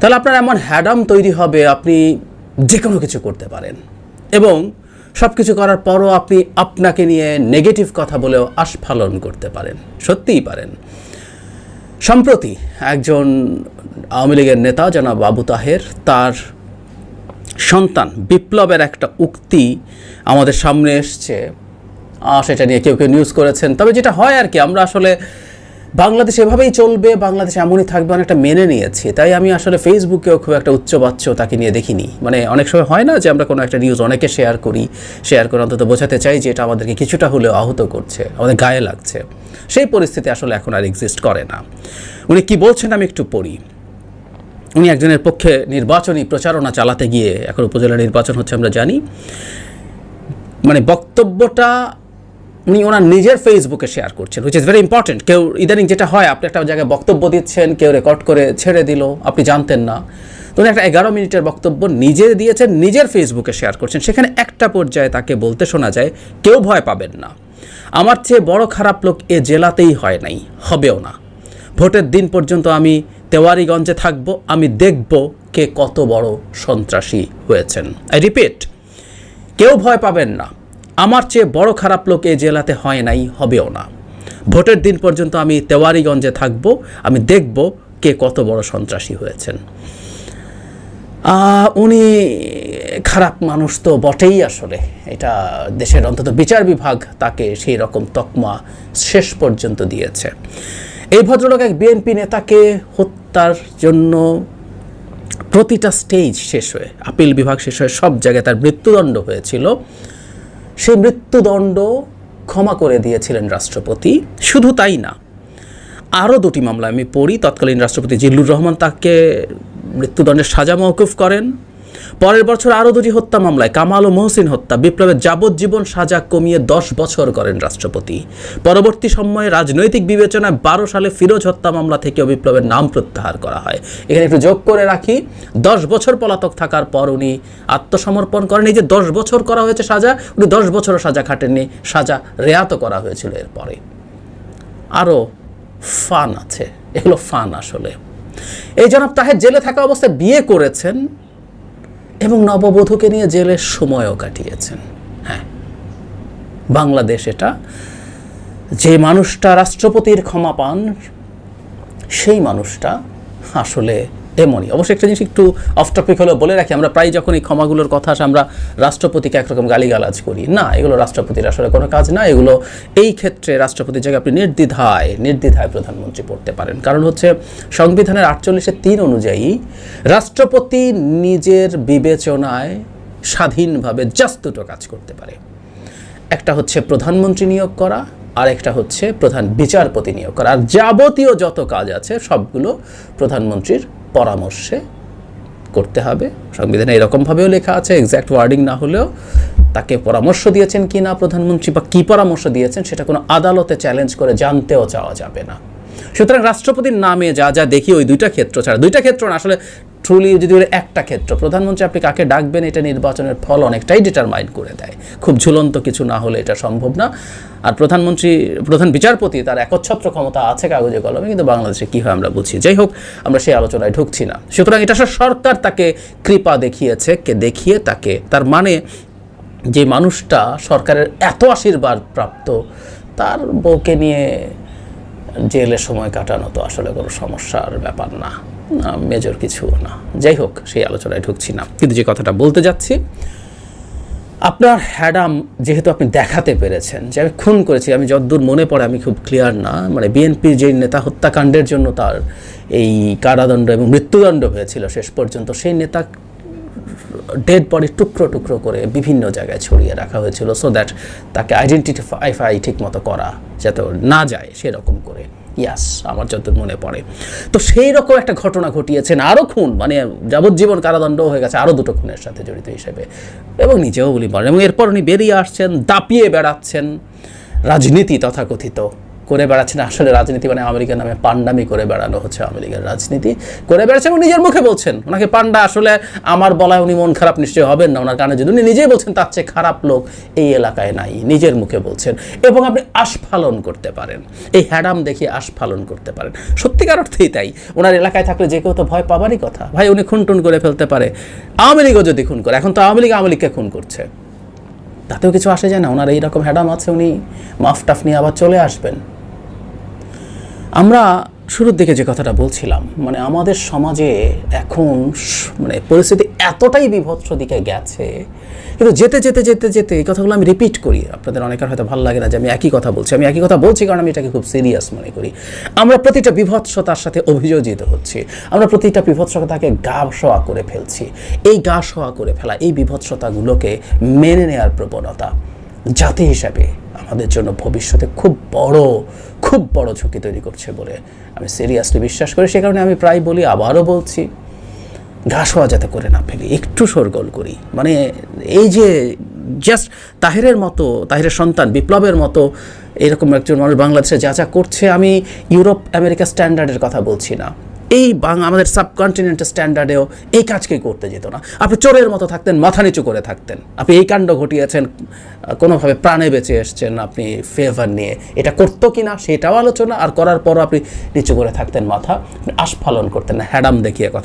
তাহলে আপনার এমন হ্যাডাম তৈরি হবে, আপনি যে কোনো কিছু করতে পারেন। এবং সব কিছু করার পরও আপনি আপনাকে নিয়ে নেগেটিভ কথা বলেও আস্ফালন করতে পারেন, সত্যিই পারেন। সম্প্রতি একজন আওয়ামী লীগের নেতা, জনাব আবু তাহের, তার সন্তান বিপ্লবের একটা উক্তি আমাদের সামনে এসছে। সেটা নিয়ে কেউ কেউ নিউজ করেছেন। তবে যেটা হয় আর কি, আমরা আসলে বাংলাদেশ এভাবেই চলবে, বাংলাদেশ এমনই থাকবে, অনেকটা মেনে নিয়েছি। তাই আমি আসলে ফেসবুকেও খুব একটা উচ্চবাচ্য তাকে নিয়ে দেখিনি। মানে অনেক সময় হয় না যে আমরা কোনো একটা নিউজ অনেকে শেয়ার করি শেয়ার করে অন্তত বোঝাতে চাই যে এটা আমাদেরকে কিছুটা হলেও আহত করছে, আমাদের গায়ে লাগছে। সেই পরিস্থিতি আসলে এখন আর এক্সিস্ট করে না। উনি কি বলছেন আমি একটু পড়ি। উনি একজনের পক্ষে নির্বাচনী প্রচারণা চালাতে গিয়ে, এখন উপজেলা নির্বাচন হচ্ছে আমরা জানি মানে বক্তব্যটা উনি ওনার নিজের ফেসবুকে শেয়ার করছেন হুইচ ইজ ভেরি ইম্পর্টেন্ট কেউ ইদানিং যেটা হয়, আপনি একটা জায়গায় বক্তব্য দিচ্ছেন, কেউ রেকর্ড করে ছেড়ে দিল, আপনি জানতেন না। তো উনি একটা এগারো মিনিটের বক্তব্য নিজে দিয়েছেন, নিজের ফেসবুকে শেয়ার করছেন। সেখানে একটা পর্যায়ে তাকে বলতে শোনা যায়, কেউ ভয় পাবেন না। আমার চেয়ে বড় খারাপ লোক এ জেলাতেই হয় নাই, হবেও না। ভোটের দিন পর্যন্ত আমি তেওয়ারিগঞ্জে থাকব, আমি দেখব কে কত বড় সন্ত্রাসী হয়েছেন। আই রিপিট কেউ ভয় পাবেন না। আমার চেয়ে বড় খারাপ লোক এই জেলাতে হয় নাই, হবেও না। ভোটের দিন পর্যন্ত আমি তেওয়ারিগঞ্জে থাকব, আমি দেখব কে কত বড় সন্ত্রাসী হয়েছেন। উনি খারাপ মানুষ তো বটেই আসলে। এটা দেশের অন্তত বিচার বিভাগ তাকে সেই রকম তকমা শেষ পর্যন্ত দিয়েছে। এই ভদ্রলোক এক বিএনপি নেতাকে হত্যার জন্য প্রতিটা স্টেজ শেষ হয়ে, আপিল বিভাগ শেষ হয়ে সব জায়গায় তার মৃত্যুদণ্ড হয়েছিল। সেই মৃত্যুদণ্ড ক্ষমা করে দিয়েছিলেন রাষ্ট্রপতি। শুধু তাই না, আরও দুটি মামলা আমি পড়ি। তৎকালীন রাষ্ট্রপতি জিল্লুর রহমান তাকে মৃত্যুদণ্ডের সাজা মওকুফ করেন। পরের বছর আরও দুটি হত্যা মামলায় কামাল ও মহসিন হত্যা, বিপ্লবের যাবজ্জীবন সাজা কমিয়ে দশ বছর করেন রাষ্ট্রপতি। পরবর্তী সময়ে রাজনৈতিক বিবেচনায় বারো সালে ফিরোজ হত্যা মামলা থেকে বিপ্লবের নাম প্রত্যাহার করা হয়। এখানে একটু যোগ করে রাখি, দশ বছর পলাতক থাকার পর উনি আত্মসমর্পণ করেন। এই যে দশ বছর করা হয়েছে সাজা, উনি দশ বছরও সাজা খাটেননি, সাজা রেয়াত করা হয়েছিল এরপরে। আরও ফান আছে, এগুলো ফান আসলে। এই জনাব তাহের জেলে থাকা অবস্থায় বিয়ে করেছেন এবং নববধূকে নিয়ে জেলের সময়ও কাটিয়েছেন। হ্যাঁ। বাংলাদেশ এটা। যে মানুষটা রাষ্ট্রপতির ক্ষমা পান, সেই মানুষটা আসলে এমনই। অবশ্যই একটা জিনিস একটু অফ টপিক হলেও বলে রাখি, আমরা প্রায় যখন এই ক্ষমাগুলোর কথা আসে, আমরা রাষ্ট্রপতিকে একরকম গালিগালাজ করি। না, এগুলো রাষ্ট্রপতির আসলে কোনো কাজ না, এগুলো এই ক্ষেত্রে রাষ্ট্রপতির জায়গায় আপনি নির্দ্বিধায় নির্দ্বিধায় প্রধানমন্ত্রী পড়তে পারেন। কারণ হচ্ছে সংবিধানের আটচল্লিশের তিন অনুযায়ী রাষ্ট্রপতি নিজের বিবেচনায় স্বাধীনভাবে জাস্ট দুটো কাজ করতে পারে। একটা হচ্ছে প্রধানমন্ত্রী নিয়োগ করা, আর একটা হচ্ছে প্রধান বিচারপতি নিয়োগ করা। আর যাবতীয় যত কাজ আছে, সবগুলো প্রধানমন্ত্রীর পরামর্শে করতে হবে। সংবিধানে এরকমভাবেও লেখা আছে এক্স্যাক্ট ওয়ার্ডিং না হলেও তাকে পরামর্শ দিয়েছেন কি না প্রধানমন্ত্রী বা কী পরামর্শ দিয়েছেন সেটা কোনো আদালতে চ্যালেঞ্জ করে জানতেও চাওয়া যাবে না। সুতরাং রাষ্ট্রপতির নামে যা যা দেখি ওই দুইটা ক্ষেত্র ছাড়া, দুইটা ক্ষেত্র না, আসলে ট্রুলি যদি বলে একটা ক্ষেত্র প্রধানমন্ত্রী আপনি কাকে ডাকবেন এটা নির্বাচনের ফল অনেকটাই ডিটারমাইন করে দেয়। খুব ঝুলন্ত কিছু না হলে এটা সম্ভব না। আর প্রধানমন্ত্রী প্রধান বিচারপতি তার একচ্ছত্র ক্ষমতা আছে কাগজে কলমে কিন্তু বাংলাদেশে কী হয় আমরা বুঝি। যাই হোক আমরা সেই আলোচনায় ঢুকছি না। সুতরাং এটা সরকার তাকে কৃপা দেখিয়েছে কে দেখিয়ে তাকে তার মানে যে মানুষটা সরকারের এত আশীর্বাদ প্রাপ্ত তার বউকে নিয়ে জেলে সময় কাটানো তো আসলে কোনো সমস্যার ব্যাপার না, মেজর কিছু না। যাই হোক সেই আলোচনায় ঢুকছি না। কিন্তু যে কথাটা বলতে যাচ্ছি, আপনার হ্যাডাম যেহেতু আপনি দেখাতে পেরেছেন, যে আমি খুন করেছি, আমি যতদূর মনে পড়ে আমি খুব ক্লিয়ার না মানে বিএনপির যে নেতা হত্যাকাণ্ডের জন্য তার এই কারাদণ্ড এবং মৃত্যুদণ্ড হয়েছিল শেষ পর্যন্ত, সেই নেতা ডেড বডি টুকরো টুকরো করে বিভিন্ন জায়গায় ছড়িয়ে রাখা হয়েছিল সো দ্যাট তাকে আইডেন্টিফাই ঠিক মতো করা যাতে না যায় সেরকম করে। ইয়াস আমার যত মনে পড়ে। তো সেই রকম একটা ঘটনা ঘটিয়েছেন আরও খুন মানে যাবজ্জীবন কারাদণ্ড হয়ে গেছে আরও দুটো খুনের সাথে জড়িত হিসেবে। এবং নিজেও বলি পারেন এবং এরপর উনি বেরিয়ে আসছেন, দাপিয়ে বেড়াচ্ছেন, রাজনীতি তথাকথিত। করে বেড়াচ্ছেন। আসলে রাজনীতি মানে আমেরিকার নামে পান্ডামি করে বেড়ানো হচ্ছে লীগের রাজনীতি। করে বেড়াচ্ছেন এবং নিজের মুখে বলছেন। ওনাকে পান্ডা আসলে আমার বলায় উনি মন খারাপ নিশ্চয়ই হবেন না। ওনার কানে যদি উনি নিজেই বলছেন, তার চেয়ে খারাপ লোক এই এলাকায় নাই। নিজের মুখে বলছেন। এবং আপনি আস্ফালন করতে পারেন। এই হ্যাডাম দেখিয়ে আস্ফালন করতে পারেন। সত্যিকার অর্থেই তাই। ওনার এলাকায় থাকলে যে কেউ তো ভয় পাবারই কথা। ভাই, উনি খুন টুন করে ফেলতে পারে। আওয়ামী লীগও যদি খুন করে, এখন তো আওয়ামী লীগ আওয়ামী লীগকে খুন করছে। তাতেও কিছু আসে যায় না? ওনার এইরকম হ্যাডাম আছে, উনি মাফ টাফ নিয়ে আবার চলে আসবেন। আমরা শুরুর দিকে যে কথাটা বলছিলাম মানে আমাদের সমাজে এখন মানে পরিস্থিতি এতটাই বিভৎস দিকে গেছে, কিন্তু যেতে যেতে যেতে যেতে এই কথাগুলো আমি রিপিট করি। আপনাদের অনেকের হয়তো ভালো লাগে না যে আমি একই কথা বলছি। আমি একই কথা বলছি কারণ আমি এটাকে খুব সিরিয়াস মনে করি। আমরা প্রতিটা বিভৎসতার সাথে অভিযোজিত হচ্ছি। আমরা প্রতিটা বিভৎসতাকে গা শোয়া করে ফেলছি। এই গা শোয়া করে ফেলা এই বিভৎসতাগুলোকে মেনে নেওয়ার প্রবণতা জাতি হিসাবে আমাদের জন্য ভবিষ্যতে খুব বড় খুব বড় ঝুঁকি তৈরি করছে বলে আমি সিরিয়াসলি বিশ্বাস করি। সে কারণে আমি প্রায় বলি, আবারও বলছি ঘাস হওয়া যাতে করে না ফেলি, একটু সরগোল করি। মানে এই যে জাস্ট তাহিরের মতো, তাহিরের সন্তান, বিপ্লবের মতো এরকম একজন মানুষ বাংলাদেশে যা যা করছে, আমি ইউরোপ আমেরিকা স্ট্যান্ডার্ডের কথা বলছি না। এই বাং আমাদের সাবকন্টিনেন্টের স্ট্যান্ডার্ডেও এই কাজকেই করতে যেত না। আপনি চোরের মতো থাকতেন, মাথা নিচু করে থাকতেন। আপনি এই কাণ্ড ঘটিয়েছেন, কোনোভাবে প্রাণে বেঁচে এসছেন, আপনি ফেভার নিয়ে। এটা করতো কি না সেটাও আলোচনা, আর করার পরও আপনি নিচু করে থাকতেন, মাথা আস্ফালন করতেন হ্যাডাম দেখিয়ে কথা